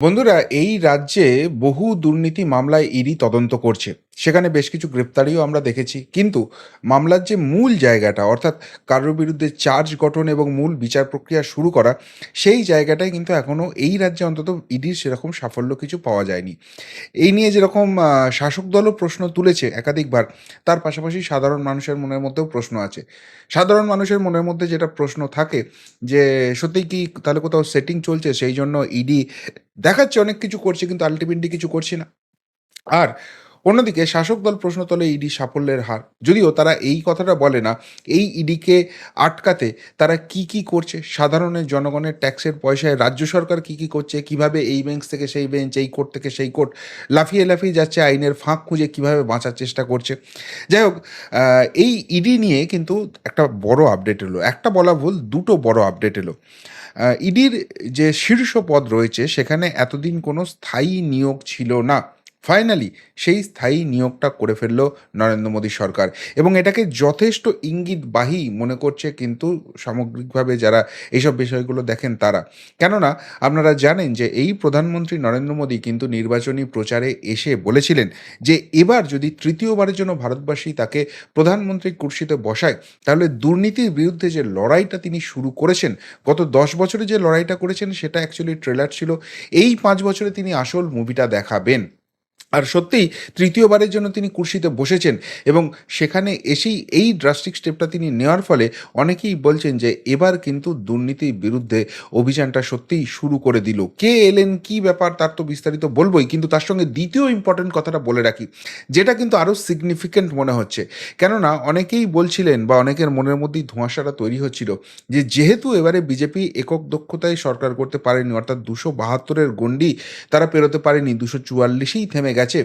বন্ধুরা এই রাজ্যে বহু দুর্নীতি মামলায় ইডি তদন্ত করছে। সেখানে বেশ কিছু গ্রেপ্তারিও আমরা দেখেছি। কিন্তু মামলার যে মূল জায়গাটা, অর্থাৎ কারোর বিরুদ্ধে চার্জ গঠন এবং মূল বিচার প্রক্রিয়া শুরু করা, সেই জায়গাটায় কিন্তু এখনও এই রাজ্যে অন্তত ইডির সেরকম সাফল্য কিছু পাওয়া যায়নি। এই নিয়ে যেরকম শাসক দলও প্রশ্ন তুলেছে একাধিকবার, তার পাশাপাশি সাধারণ মানুষের মনের মধ্যেও প্রশ্ন আছে। সাধারণ মানুষের মনের মধ্যে যেটা প্রশ্ন থাকে যে, সত্যিই কি তাহলে কোথাও সেটিং চলছে? সেই জন্য ইডি দেখাচ্ছে অনেক কিছু করছে, কিন্তু আলটিমেটলি কিছু করছে না। আর অন্যদিকে শাসক দল প্রশ্ন তোলে ইডি সাফল্যের হার। যদিও তারা এই কথাটা বলে না, এই ইডিকে আটকাতে তারা কি কি করছে, সাধারণের জনগণের ট্যাক্সের পয়সায় রাজ্য সরকার কি কি করছে, কীভাবে এই বেঞ্চ থেকে সেই বেঞ্চ এই কোর্ট থেকে সেই কোর্ট লাফিয়ে লাফিয়ে যাচ্ছে, আইনের ফাঁক খুঁজে কীভাবে বাঁচার চেষ্টা করছে। যাই হোক এই ইডি নিয়ে কিন্তু একটা বড় আপডেট এলো। একটা বলা ভুল, দুটো বড় আপডেট এলো। ইডির যে শীর্ষ পদ রয়েছে, সেখানে এতদিন কোনো স্থায়ী নিয়োগ ছিল না। ফাইনালি সেই স্থায়ী নিয়োগটা করে ফেলল নরেন্দ্র মোদী সরকার। এবং এটাকে যথেষ্ট ইঙ্গিতবাহী মনে করছে কিন্তু সামগ্রিকভাবে যারা এইসব বিষয়গুলো দেখেন তারা। কেননা, আপনারা জানেন যে এই প্রধানমন্ত্রী নরেন্দ্র মোদী কিন্তু নির্বাচনী প্রচারে এসে বলেছিলেন যে এবার যদি তৃতীয়বারের জন্য ভারতবাসী তাকে প্রধানমন্ত্রী কুর্সিতে বসায়, তাহলে দুর্নীতির বিরুদ্ধে যে লড়াইটা তিনি শুরু করেছেন, গত দশ বছরে যে লড়াইটা করেছেন সেটা অ্যাকচুয়ালি ট্রেলার ছিল, এই পাঁচ বছরে তিনি আসল মুভিটা দেখাবেন। আর সত্যিই তৃতীয়বারের জন্য তিনি কুর্সিতে বসেছেন এবং সেখানে এসেই এই ড্রাস্টিক স্টেপটা তিনি নেওয়ার ফলে অনেকেই বলছেন যে এবার কিন্তু দুর্নীতির বিরুদ্ধে অভিযানটা সত্যিই শুরু করে দিল। কে এলেন, কি ব্যাপার তার তো বিস্তারিত বলবোই, কিন্তু তার সঙ্গে দ্বিতীয় ইম্পর্টেন্ট কথাটা বলে রাখি, যেটা কিন্তু আরও সিগনিফিক্যান্ট মনে হচ্ছে। কেননা অনেকেই বলছিলেন বা অনেকের মনের মধ্যেই ধোঁয়াশাটা তৈরি হচ্ছিল যে যেহেতু এবারে বিজেপি একক দক্ষতায় সরকার করতে পারেনি, অর্থাৎ দুশো বাহাত্তরের গণ্ডি তারা পেরোতে পারেনি, দুশো চুয়াল্লিশেই থেমে গেছে।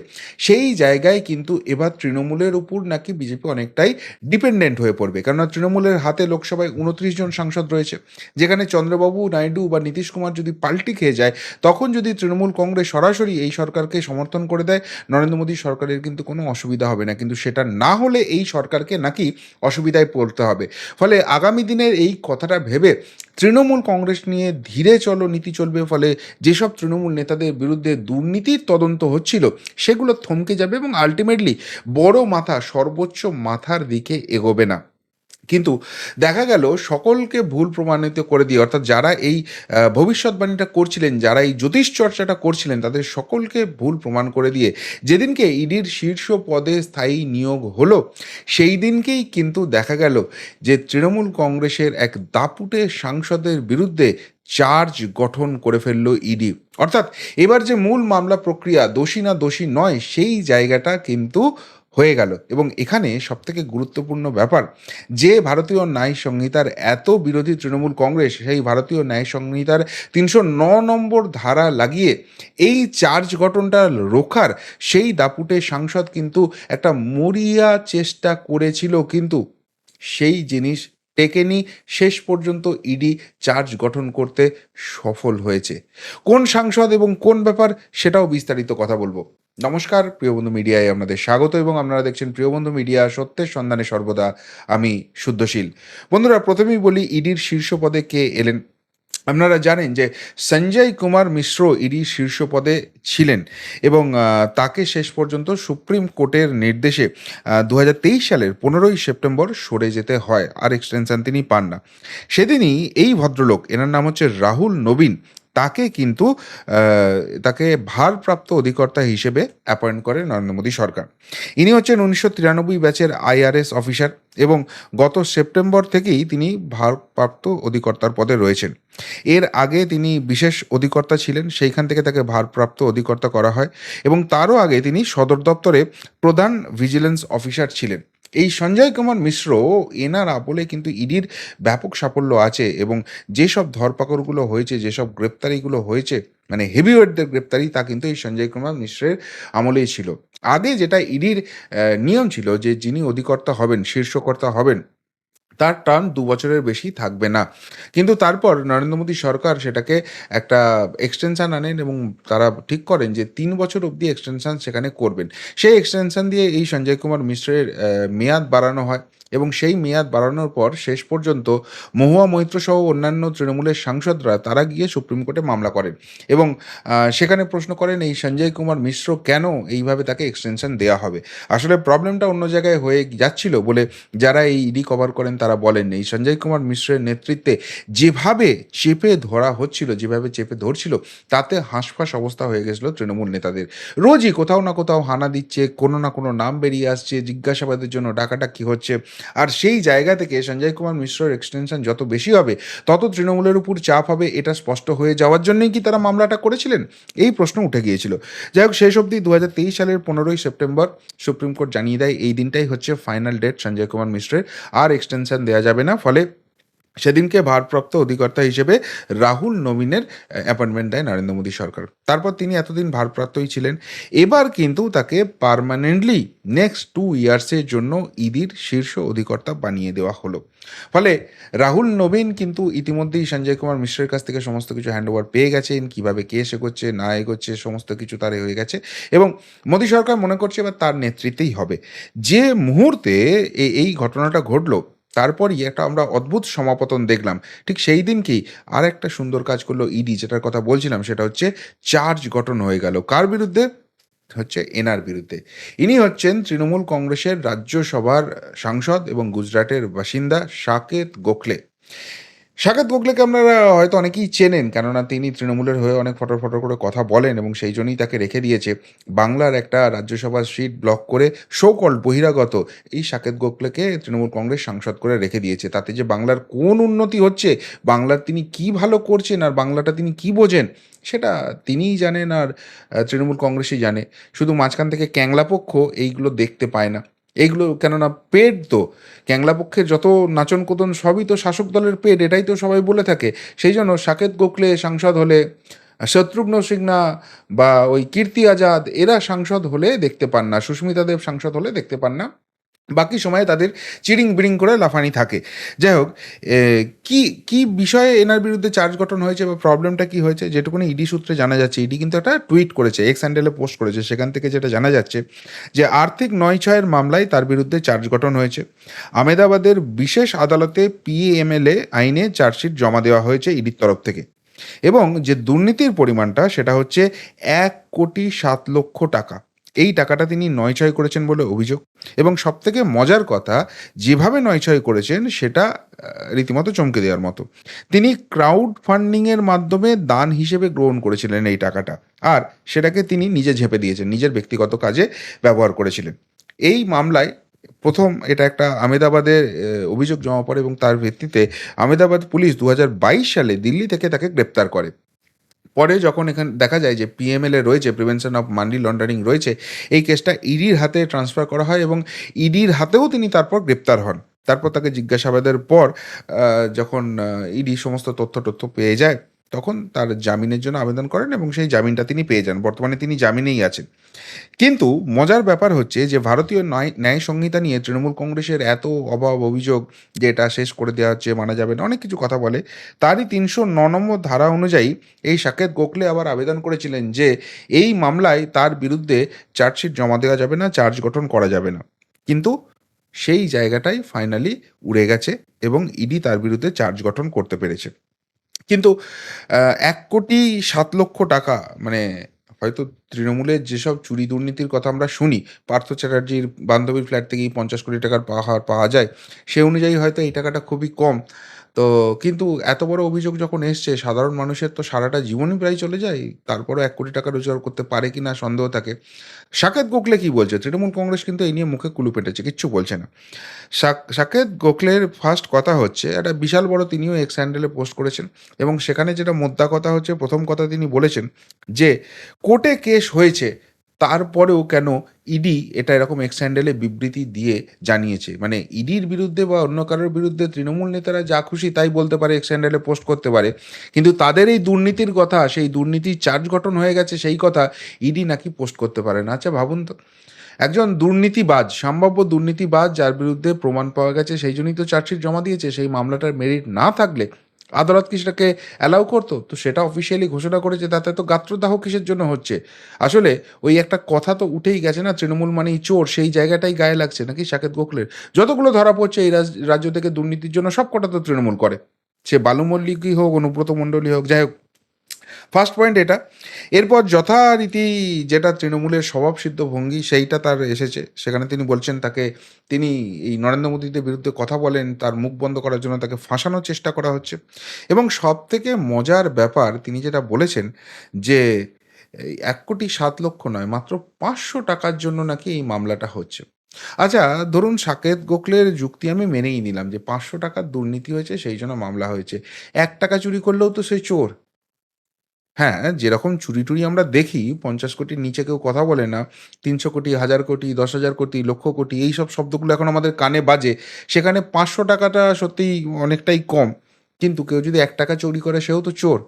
সেই জায়গায় কিন্তু এবার তৃণমূলের উপর নাকি বিজেপি অনেকটাই ডিপেন্ডেন্ট হয়ে পড়বে। কেননা তৃণমূলের হাতে লোকসভায় উনত্রিশ জন সাংসদ রয়েছে। যেখানে চন্দ্রবাবু নাইডু বা নীতিশ কুমার যদি পাল্টি খেয়ে যায়, তখন যদি তৃণমূল কংগ্রেস সরাসরি এই সরকারকে সমর্থন করে দেয়, নরেন্দ্র মোদী সরকারের কিন্তু কোনো অসুবিধা হবে না। কিন্তু সেটা না হলে এই সরকারকে নাকি অসুবিধায় পড়তে হবে। ফলে আগামী দিনের এই কথাটা ভেবে তৃণমূল কংগ্রেস নিয়ে ধীরে চলো, নীতি চলবে। ফলে যেসব তৃণমূল নেতাদের বিরুদ্ধে দুর্নীতির তদন্ত হচ্ছিল সেগুলো থমকে যাবে এবং আলটিমেটলি বড় মাথা সর্বোচ্চ মাথার দিকে এগোবে না। কিন্তু দেখা গেল সকলকে ভুল প্রমাণিত করে দিয়ে, অর্থাৎ যারা এই ভবিষ্যৎবাণীটা করছিলেন, যারা এই জ্যোতিষ চর্চাটা করছিলেন, তাদের সকলকে ভুল প্রমাণ করে দিয়ে, যেদিনকে ইডির শীর্ষ পদে স্থায়ী নিয়োগ হলো, সেই দিনকেই কিন্তু দেখা গেল যে তৃণমূল কংগ্রেসের এক দাপুটে সাংসদের বিরুদ্ধে চার্জ গঠন করে ফেলল ইডি। অর্থাৎ এবার যে মূল মামলা প্রক্রিয়া, দোষী না দোষী নয়, সেই জায়গাটা কিন্তু হয়ে গেল। এবং এখানে সবথেকে গুরুত্বপূর্ণ ব্যাপার, যে ভারতীয় ন্যায় সংহিতার এত বিরোধী তৃণমূল কংগ্রেস, সেই ভারতীয় ন্যায় সংহিতার তিনশো ন নম্বর ধারা লাগিয়ে এই চার্জ গঠনটা রোখার, সেই দাপুটে সাংসদ কিন্তু একটা মরিয়া চেষ্টা করেছিল কিন্তু সেই জিনিস টেকেনি, শেষ পর্যন্ত ইডি চার্জ গঠন করতে সফল হয়েছে। কোন সাংসদ এবং কোন ব্যাপার সেটাও বিস্তারিত কথা বলব। নমস্কার প্রিয়বন্ধু মিডিয়ায় আপনাদের স্বাগত এবং আপনারা দেখছেন প্রিয়বন্ধু মিডিয়া, সত্যের সন্ধানে সর্বদা আমি শুদ্ধশীল। বন্ধুরা, প্রথমেই বলি, ইডির শীর্ষ পদে কে এলেন? আপনারা জানেন যে সঞ্জয় কুমার মিশ্র ইডি শীর্ষ পদে ছিলেন এবং তাকে শেষ পর্যন্ত সুপ্রিম কোর্টের নির্দেশে দু হাজার তেইশ সালের পনেরোই সেপ্টেম্বর সরে যেতে হয়, আর এক্সটেনশন তিনি পান না। সেদিনই এই ভদ্রলোক, এনার নাম হচ্ছে রাহুল নবীন তাকে কিন্তু তাকে ভারপ্রাপ্ত অধিকর্তা হিসেবে অ্যাপয়েন্ট করে নরেন্দ্র মোদী সরকার। ইনি হচ্ছেন উনিশশো তিরানব্বই ব্যাচের আইআরএস অফিসার এবং গত সেপ্টেম্বর থেকেই তিনি ভারপ্রাপ্ত অধিকর্তার পদে রয়েছেন। এর আগে তিনি বিশেষ অধিকর্তা ছিলেন, সেইখান থেকে তাকে ভারপ্রাপ্ত অধিকর্তা করা হয় এবং তারও আগে তিনি সদর দপ্তরে প্রধান ভিজিলেন্স অফিসার ছিলেন। এই সঞ্জয় কুমার মিশ্র এনার আপলে কিন্তু ইডির ব্যাপক সাফল্য আছে এবং যেসব ধরপাকড়গুলো হয়েছে, যেসব গ্রেপ্তারিগুলো হয়েছে মানে হেভিওয়েটদের গ্রেপ্তারি, তা কিন্তু এই সঞ্জয় কুমার মিশ্রের আমলেই ছিল। আগে যেটা ইডির নিয়ম ছিল যে যিনি অধিকর্তা হবেন, শীর্ষকর্তা হবেন তার টার্ম দু বছরের বেশি থাকবে না। কিন্তু তারপর নরেন্দ্র মোদী সরকার সেটাকে একটা এক্সটেনশান আনেন এবং তারা ঠিক করেন যে তিন বছর অবধি এক্সটেনশান সেখানে করবেন। সেই এক্সটেনশান দিয়ে এই সঞ্জয় কুমার মিশ্রের মেয়াদ বাড়ানো হয়। এবং সেই মেয়াদ বাড়ানোর পর শেষ পর্যন্ত মহুয়া মৈত্র সহ অন্যান্য তৃণমূলের সাংসদরা তারা গিয়ে সুপ্রিম কোর্টে মামলা করেন। এবং সেখানে প্রশ্ন করেন, এই সঞ্জয় কুমার মিশ্র কেন এইভাবে তাকে এক্সটেনশন দেওয়া হবে? আসলে প্রবলেমটা অন্য জায়গায় হয়ে যাচ্ছিল বলে যারা এই ইডি কভার করেন তারা বলেন, এই সঞ্জয় কুমার মিশ্রের নেতৃত্বে যেভাবে চেপে ধরা হচ্ছিল, যেভাবে চেপে ধরছিল, তাতে হাঁসফাঁস অবস্থা হয়ে গেছিল তৃণমূল নেতাদের। রোজই কোথাও না কোথাও হানা দিচ্ছে, কোনো না কোনো নাম বেরিয়ে আসছে, জিজ্ঞাসাবাদের জন্য ডাকাটাকি হচ্ছে আর সেই জায়গা থেকে সঞ্জয় কুমার মিশ্রর এক্সটেনশন যত বেশি হবে, তত তৃণমূলের উপর চাপ হবে, এটা স্পষ্ট হয়ে যাওয়ার জন্যই কি তারা মামলাটা করেছিলেন? এই প্রশ্ন উঠে গিয়েছিল। যাই হোক, শেষ অবধি দু হাজার তেইশ সালের পনেরোই সেপ্টেম্বর সুপ্রিম কোর্ট জানিয়ে দেয়, এই দিনটাই হচ্ছে ফাইনাল ডেট সঞ্জয় কুমার মিশ্রের, আর এক্সটেনশন দেওয়া যাবে না। ফলে সেদিনকে ভারপ্রাপ্ত অধিকর্তা হিসেবে রাহুল নবীনের অ্যাপয়েন্টমেন্ট দেয় নরেন্দ্র মোদী সরকার। তারপর তিনি এতদিন ভারপ্রাপ্তই ছিলেন। এবার কিন্তু তাকে পার্মানেন্টলি নেক্সট টু ইয়ার্সের জন্য ইডির শীর্ষ অধিকর্তা বানিয়ে দেওয়া হলো। ফলে রাহুল নবীন কিন্তু ইতিমধ্যেই সঞ্জয় কুমার মিশ্রের কাছ থেকে সমস্ত কিছু হ্যান্ডওভার পেয়ে গেছেন, কীভাবে কেস এগোচ্ছে না এগোচ্ছে, সমস্ত কিছু তার হয়ে গেছে। এবং মোদী সরকার মনে করছে এবার তার নেতৃত্বেই হবে। যে মুহূর্তে এই ঘটনাটা ঘটলো তারপরই একটা আমরা অদ্ভুত সমাপতন দেখলাম। ঠিক সেই দিনকেই আর একটা সুন্দর কাজ করল ইডি যেটার কথা বলছিলাম, সেটা হচ্ছে চার্জ গঠন হয়ে গেল। কার বিরুদ্ধে? হচ্ছে এনার বিরুদ্ধে। ইনি হচ্ছেন তৃণমূল কংগ্রেসের রাজ্যসভার সাংসদ এবং গুজরাটের বাসিন্দা সাকেত গোখলে। সাকেত গোখলেকে আপনারা হয়তো অনেকেই চেনেন, কেননা তিনি তৃণমূলের হয়ে অনেক ফটো ফটো করে কথা বলেন এবং সেই জন্যই তাকে রেখে দিয়েছে বাংলার একটা রাজ্যসভার সিট ব্লক করে শোকল বহিরাগত। এই সাকেত গোখলেকে তৃণমূল কংগ্রেস সাংসদ করে রেখে দিয়েছে। তাতে যে বাংলার কোন উন্নতি হচ্ছে, বাংলার তিনি কি ভালো করছেন আর বাংলাটা তিনি কি বোঝেন, সেটা তিনিই জানেন আর তৃণমূল কংগ্রেসই জানে। শুধু মাঝখান থেকে ক্যাংলা পক্ষ এইগুলো দেখতে পায় না। এইগুলো কেননা পেট তো ক্যাংলা পক্ষের যত নাচন কোদন সবই তো শাসক দলের পেট, এটাই তো সবাই বলে থাকে। সেই জন্য সাকেত গোখলে সাংসদ হলে শত্রুঘ্ন সিংহা বা ওই কীর্তি আজাদ, এরা সাংসদ হলে দেখতে পান না, সুস্মিতা দেব সাংসদ হলে দেখতে পান না। বাকি সময়ে তাদের চিরিং বিড়িং করে লাফানি থাকে। যাই হোক কি কি বিষয়ে এনার বিরুদ্ধে চার্জ গঠন হয়েছে বা প্রবলেমটা কি হয়েছে যেটুকুনি ইডি সূত্রে জানা যাচ্ছে ইডি কিন্তু একটা টুইট করেছে এক্স হ্যান্ডেলে পোস্ট করেছে, সেখান থেকে যেটা জানা যাচ্ছে যে আর্থিক নয় ছয়ের মামলায় তার বিরুদ্ধে চার্জ গঠন হয়েছে। আমেদাবাদের বিশেষ আদালতে পিএমএলএ আইনে চার্জশিট জমা দেওয়া হয়েছে ইডির তরফ থেকে। এবং যে দুর্নীতির পরিমাণটা সেটা হচ্ছে এক কোটি সাত লক্ষ টাকা। এই টাকাটা তিনি নয় ছয় করেছেন বলে অভিযোগ। এবং সবথেকে মজার কথা, যেভাবে নয় ছয় করেছেন, সেটা রীতিমতো চমকে দেওয়ার মতো। তিনি ক্রাউড ফান্ডিংয়ের মাধ্যমে দান হিসেবে গ্রহণ করেছিলেন এই টাকাটা। আর সেটাকে তিনি নিজে ঝেপে দিয়েছেন, নিজের ব্যক্তিগত কাজে ব্যবহার করেছিলেন। এই মামলায় প্রথম এটা একটা আমেদাবাদের অভিযোগ জমা পড়ে এবং তার ভিত্তিতে আমেদাবাদ পুলিশ দু হাজার বাইশ সালে দিল্লি থেকে তাকে গ্রেপ্তার করে। পরে যখন এখানে দেখা যায় যে পিএমএলএ রয়েছে প্রিভেনশন অফ মানি লন্ডারিং রয়েছে, এই কেসটা ইডির হাতে ট্রান্সফার করা হয় এবং ইডির হাতেও তিনি তারপর গ্রেপ্তার হন। তারপর তাকে জিজ্ঞাসাবাদের পর যখন ইডি সমস্ত তথ্য টথ্য পেয়ে যায় তখন তার জামিনের জন্য আবেদন করেন এবং সেই জামিনটা তিনি পেয়ে যান। বর্তমানে তিনি জামিনেই আছেন। কিন্তু মজার ব্যাপার হচ্ছে যে ভারতীয় ন্যায় ন্যায় সংহিতা নিয়ে তৃণমূল কংগ্রেসের এত অভাব অভিযোগ যে এটা শেষ করে দেওয়া হচ্ছে, মানা যাবে না, অনেক কিছু কথা বলে। তারই তিনশো ন নম্বর ধারা অনুযায়ী এই সাকেত গোখলে আবার আবেদন করেছিলেন যে এই মামলায় তার বিরুদ্ধে চার্জশিট জমা দেওয়া যাবে না, চার্জ গঠন করা যাবে না। কিন্তু সেই জায়গাটাই ফাইনালি উড়ে গেছে এবং ইডি তার বিরুদ্ধে চার্জ গঠন করতে পেরেছে। কিন্তু এক কোটি সাত লক্ষ টাকা মানে হয়তো তৃণমূলের যেসব চুরি দুর্নীতির কথা আমরা শুনি, পার্থ চ্যাটার্জির বান্ধবীর ফ্ল্যাট থেকেই পঞ্চাশ কোটি টাকার পাহাড় পাওয়া যায়, সে অনুযায়ী হয়তো এই টাকাটা খুবই কম। তো কিন্তু এত বড় অভিযোগ যখন এসছে, সাধারণ মানুষের তো সারাটা জীবনই প্রায় চলে যায়। তারপরও এক কোটি টাকা রোজগার করতে পারে কি না সন্দেহ থাকে। সাকেত গোখলে কি বলছে? তৃণমূল কংগ্রেস কিন্তু এই নিয়ে মুখে কুলু পেটেছে, কিচ্ছু বলছে না। সাক- সাকেত গোখলের ফার্স্ট কথা হচ্ছে, একটা বিশাল বড় তিনিও এক্স হ্যান্ডেলে পোস্ট করেছেন এবং সেখানে যেটা মোদ্দা কথা হচ্ছে, প্রথম কথা তিনি বলেছেন যে, কোর্টে কেস হয়েছে তারপরেও কেন ইডি এটা এরকম এক্স হ্যান্ডেলে বিবৃতি দিয়ে জানিয়েছে? মানে ইডির বিরুদ্ধে বা অন্য কারোর বিরুদ্ধে তৃণমূল নেতারা যা খুশি তাই বলতে পারে এক্স হ্যান্ডেলে পোস্ট করতে পারে। কিন্তু তাদের এই দুর্নীতির কথা, সেই দুর্নীতির চার্জ গঠন হয়ে গেছে সেই কথা ইডি নাকি পোস্ট করতে পারে না। আচ্ছা ভাবুন তো। একজন দুর্নীতিবাজ, সম্ভাব্য দুর্নীতিবাজ যার বিরুদ্ধে প্রমাণ পাওয়া গেছে, সেই জন্যই তো চার্জশিট জমা দিয়েছে, সেই মামলাটার মেরিট না থাকলে আদালত কি সেটাকে অ্যালাউ করতো? তো সেটা অফিসিয়ালি ঘোষণা করেছে, তাতে তো গাত্রদাহ কিসের জন্য হচ্ছে? আসলে ওই একটা কথা তো উঠেই গেছে না, তৃণমূল মানেই চোর, সেই জায়গাটাই গায়ে লাগছে নাকি সাকেত গোখলের? যতগুলো ধরা পড়ছে এই রাজ- রাজ্য থেকে দুর্নীতির জন্য সব কটা তো তৃণমূল করে। সে বালুমল্লিকই হোক, অনুব্রত মণ্ডলী হোক, যাই হোক ফার্স্ট পয়েন্ট এটা। এরপর যথারীতি যেটা তৃণমূলের স্বভাবসিদ্ধ ভঙ্গি, সেইটা তার এসেছে। সেখানে তিনি বলছেন তাকে, তিনি এই নরেন্দ্র মোদীদের বিরুদ্ধে কথা বলেন, তার মুখ বন্ধ করার জন্য তাকে ফাঁসানোর চেষ্টা করা হচ্ছে। এবং সব থেকে মজার ব্যাপার, তিনি যেটা বলেছেন যে এক কোটি সাত লক্ষ নয়, মাত্র পাঁচশো টাকার জন্য নাকি এই মামলাটা হচ্ছে। আচ্ছা ধরুন সাকেত গোখলের যুক্তি আমি মেনেই নিলাম যে, পাঁচশো টাকার দুর্নীতি হয়েছে, সেই জন্য মামলা হয়েছে। এক টাকা চুরি করলেও তো সে চোর। হ্যাঁ, যেরকম চুরি-টুরি আমরা দেখি ৫০ কোটির নিচে কেউ কথা বলে না। ৩০০ কোটি, ১০০০ কোটি, ১০,০০০ কোটি, লক্ষ কোটি এইসব শব্দগুলো এখন আমাদের কানে বাজে। সেখানে ৫০০ টাকাটা সত্যিই অনেকটাই কম। কিন্তু কেউ যদি ৳১ চুরি করে সেও তো চোর।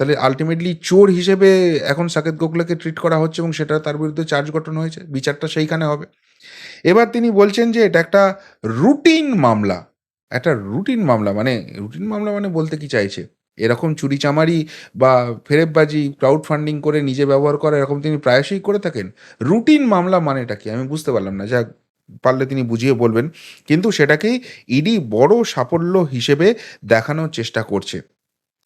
তাহলে আল্টিমেটলি চোর হিসেবে এখন সাকেত গোখলেকে ট্রিট করা হচ্ছে এবং সেটা তার বিরুদ্ধে চার্জ গঠন হয়েছে। বিচারটা সেইখানে হবে। এবার তিনি বলছেন যে এটা একটা রুটিন মামলা। একটা রুটিন মামলা মানে রুটিন মামলা মানে বলতে কি চাইছে? এরকম চুরিচামারি বা ফেরেববাজি, ক্রাউড ফান্ডিং করে নিজে ব্যবহার করা এরকম তিনি প্রায়শই করে থাকেন। রুটিন মামলা মানেটা কি? আমি বুঝতে পারলাম না। যা পারলে তিনি বুঝিয়ে বলবেন। কিন্তু সেটাকেই ইডি বড় সাফল্য হিসেবে দেখানোর চেষ্টা করছে।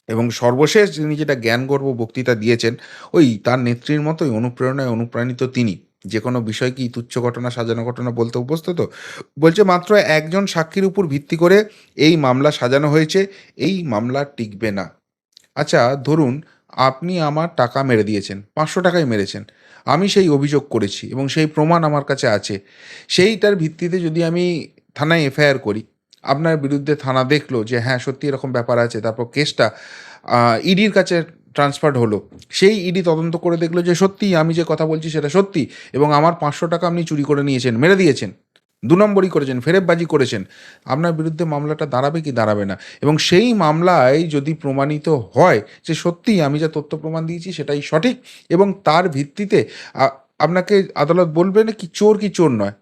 এবং সর্বশেষ তিনি যেটা জ্ঞানগর্ব বক্তৃতা দিয়েছেন, ওই তার নেত্রীর মতোই অনুপ্রেরণায় অনুপ্রাণিত তিনি। যেকোনো কি তুচ্ছ ঘটনা, সাজানো ঘটনা বলতে অভ্যস্ত তো। বলছে মাত্র একজন সাক্ষীর উপর ভিত্তি করে এই মামলা সাজানো হয়েছে। এই মামলা টিকবে না। আচ্ছা ধরুন আপনি আমার টাকা মেরে দিয়েছেন। ৫০০ টাকাই মেরেছেন। আমি সেই অভিযোগ করেছি এবং সেই প্রমাণ আমার কাছে আছে। সেইটার ভিত্তিতে যদি আমি থানায় এফআইআর করি, আপনার বিরুদ্ধে থানা দেখল যে হ্যাঁ, সত্যি এরকম ব্যাপার আছে। তারপর কেসটা ইডির কাছে ট্রান্সফারড হলো। সেই ইডি তদন্ত করে দেখল যে সত্যিই আমি যে কথা বলছি সেটা সত্যি এবং আমার ৫০০ টাকা আপনি চুরি করে নিয়েছেন, মেরে দিয়েছেন। দু নম্বরই করেছেন, ফেরেববাজি করেছেন। আপনার বিরুদ্ধে মামলাটা দাঁড়াবে কি দাঁড়াবে না? এবং সেই মামলায় যদি প্রমাণিত হয় যে সত্যিই আমি যা তথ্য প্রমাণ দিয়েছি সেটাই সঠিক এবং তার ভিত্তিতে আপনাকে আদালত বলবে না কি চোর কি চোর নয়?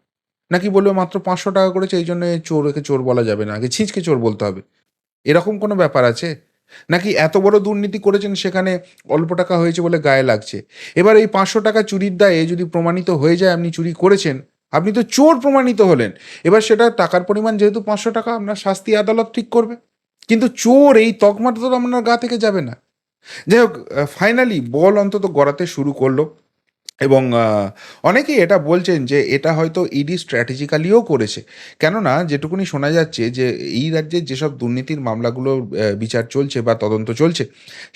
নাকি বলবে মাত্র ৫০০ টাকা করেছে এইজন্য চোর একে চোর বলা যাবে না। আগে ছিঁচকে চোর বলতে হবে। এরকম কোনো ব্যাপার আছে? নাকি এত বড় দুর্নীতি করেছেন সেখানে অল্প টাকা হয়েছে বলে গায়ে লাগছে? এবার এই ৫০০ টাকা চুরির দায়ে যদি প্রমাণিত হয়ে যায় আপনি চুরি করেছেন, আপনি তো চোর প্রমাণিত হলেন। এবার সেটা টাকার পরিমাণ যেহেতু ৫০০ টাকা আপনার শাস্তি আদালত ঠিক করবে। কিন্তু চোর এই তকমাটা তো আপনার গা থেকে যাবে না। যাই হোক ফাইনালি বল অন্তত গড়াতে শুরু করল এবং অনেকেই এটা বলছেন যে এটা হয়তো ইডি স্ট্র্যাটেজিক্যালিও করেছে। কেননা যেটুকুনি শোনা যাচ্ছে যে এই রাজ্যে যেসব দুর্নীতির মামলাগুলো বিচার চলছে বা তদন্ত চলছে,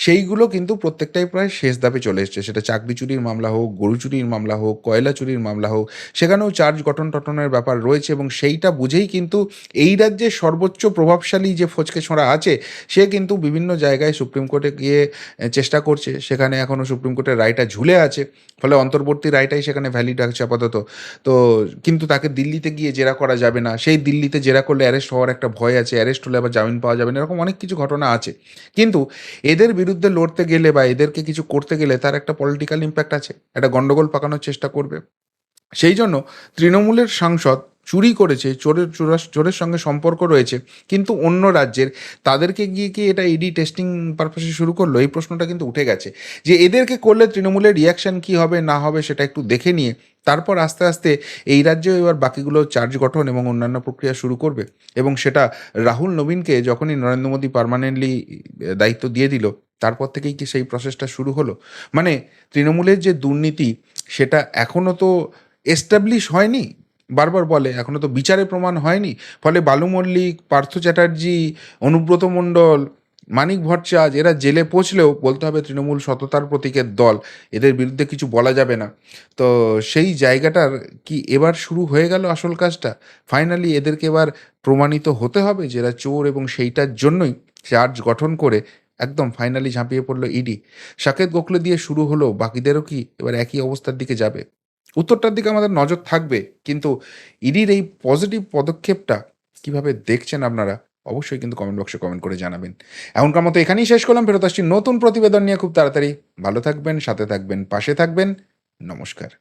সেইগুলো কিন্তু প্রত্যেকটাই প্রায় শেষ ধাপে চলে এসছে। সেটা চাকরি চুরির মামলা হোক, গরু চুরির মামলা হোক, কয়লা চুরির মামলা হোক, সেখানেও চার্জ গঠন-টঠনের ব্যাপার রয়েছে এবং সেইটা বুঝেই কিন্তু এই রাজ্যে সর্বোচ্চ প্রভাবশালী যে ফচকে ছোঁড়া আছে, সে কিন্তু বিভিন্ন জায়গায় সুপ্রিম কোর্টে গিয়ে চেষ্টা করছে। সেখানে এখনও সুপ্রিম কোর্টের রায়টা ঝুলে আছে। ফলে অন্তর্বর্তী রায়টাই সেখানে ভ্যালিড আছে আপাতত। তো কিন্তু তাকে দিল্লিতে গিয়ে জেরা করা যাবে না। সেই দিল্লিতে জেরা করলে অ্যারেস্ট হওয়ার একটা ভয় আছে। অ্যারেস্ট হলে আবার জামিন পাওয়া যাবে না। এরকম অনেক কিছু ঘটনা আছে। কিন্তু এদের বিরুদ্ধে লড়তে গেলে বা এদেরকে কিছু করতে গেলে তার একটা পলিটিক্যাল ইম্প্যাক্ট আছে। একটা গন্ডগোল পাকানোর চেষ্টা করবে। সেই জন্য তৃণমূলের সাংসদ চুরি করেছে, চোরের চোরা চোরের সঙ্গে সম্পর্ক রয়েছে। কিন্তু অন্য রাজ্যের তাদেরকে গিয়ে কি এটা ইডি টেস্টিং পারপাসে শুরু করল? এই প্রশ্নটা কিন্তু উঠে গেছে। যে এদেরকে করলে তৃণমূলের রিঅ্যাকশন কি হবে না হবে সেটা একটু দেখে নিয়ে তারপর আস্তে, আস্তে এই রাজ্যেও এবার বাকিগুলো চার্জ গঠন এবং অন্যান্য প্রক্রিয়া শুরু করবে। এবং সেটা রাহুল নবীনকে যখনই নরেন্দ্র মোদী পার্মানেন্টলি দায়িত্ব দিয়ে দিল, তারপর থেকেই কি সেই প্রসেসটা শুরু হলো? মানে তৃণমূলের যে দুর্নীতি সেটা এখনও তো এস্টাবলিশ হয়নি। বারবার বলে এখনও তো বিচারে প্রমাণ হয়নি। ফলে বালু মল্লিক, পার্থ চ্যাটার্জী, অনুব্রত মণ্ডল, মানিক ভট্টাচার্য এরা জেলে পৌঁছলেও বলতে হবে তৃণমূল সততার প্রতীকের দল। এদের বিরুদ্ধে কিছু বলা যাবে না। তো সেই জায়গাটার কি এবার শুরু হয়ে গেল আসল কাজটা? ফাইনালি এদেরকে এবার প্রমাণিত হতে হবে যে এরা চোর এবং সেইটার জন্যই চার্জ গঠন করে একদম ফাইনালি ঝাঁপিয়ে পড়ল ইডি। সাকেত গোখলে দিয়ে শুরু হলো, বাকিদেরও কি এবার একই অবস্থার দিকে যাবে? উত্তরটার দিকে আমাদের নজর থাকবে। কিন্তু ইডির এই পজিটিভ পদক্ষেপটা কীভাবে দেখছেন আপনারা? অবশ্যই কিন্তু কমেন্ট বক্সে কমেন্ট করে জানাবেন। এমনকার মতো এখানেই শেষ করলাম। ফেরত আসছি নতুন প্রতিবেদন নিয়ে খুব তাড়াতাড়ি। ভালো থাকবেন, সাথে থাকবেন, পাশে থাকবেন। নমস্কার।